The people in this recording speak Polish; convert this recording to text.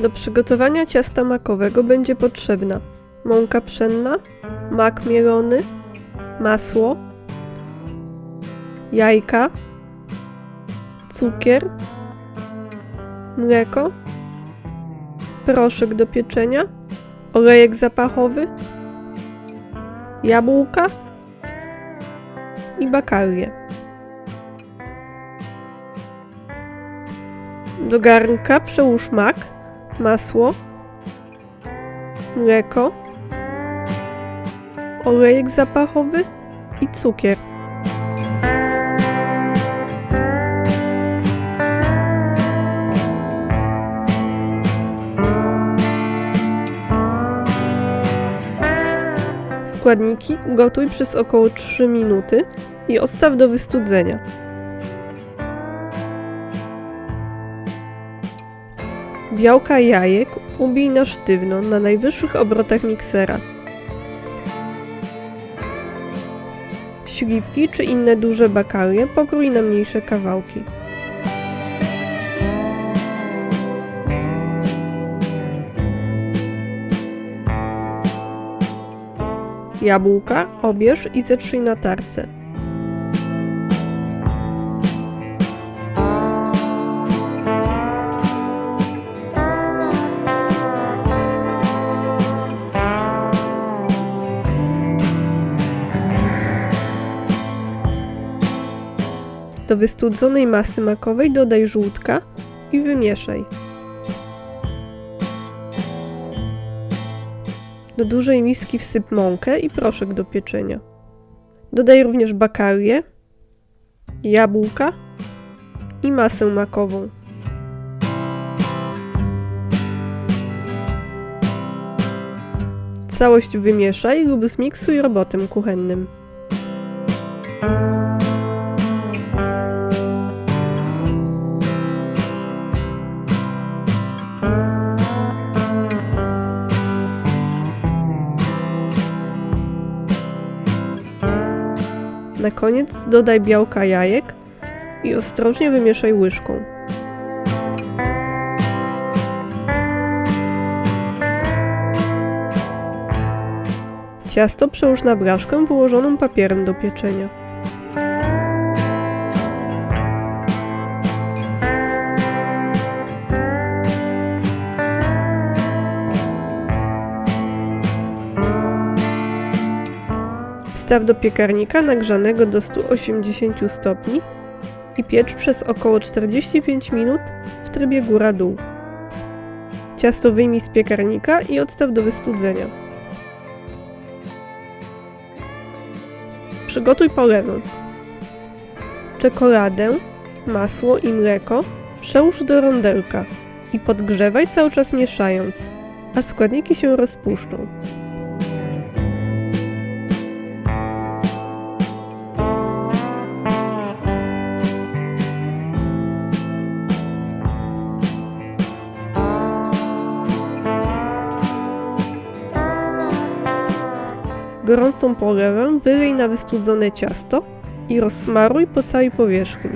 Do przygotowania ciasta makowego będzie potrzebna mąka pszenna, mak mielony, masło, jajka, cukier, mleko, proszek do pieczenia, olejek zapachowy, jabłka i bakalię. Do garnka przełóż mak, masło, mleko, olejek zapachowy i cukier. Składniki gotuj przez około 3 minuty i odstaw do wystudzenia. Białka jajek ubij na sztywno na najwyższych obrotach miksera. Śliwki czy inne duże bakalie pokrój na mniejsze kawałki. Jabłka obierz i zetrzyj na tarce. Do wystudzonej masy makowej dodaj żółtka i wymieszaj. Do dużej miski wsyp mąkę i proszek do pieczenia. Dodaj również bakalię, jabłka i masę makową. Całość wymieszaj lub zmiksuj robotem kuchennym. Na koniec dodaj białka jajek i ostrożnie wymieszaj łyżką. Ciasto przełóż na blaszkę wyłożoną papierem do pieczenia. Wstaw do piekarnika nagrzanego do 180 stopni i piecz przez około 45 minut w trybie góra-dół. Ciasto wyjmij z piekarnika i odstaw do wystudzenia. Przygotuj polewę. Czekoladę, masło i mleko przełóż do rondelka i podgrzewaj cały czas mieszając, aż składniki się rozpuszczą. Gorącą polewę wylej na wystudzone ciasto i rozsmaruj po całej powierzchni.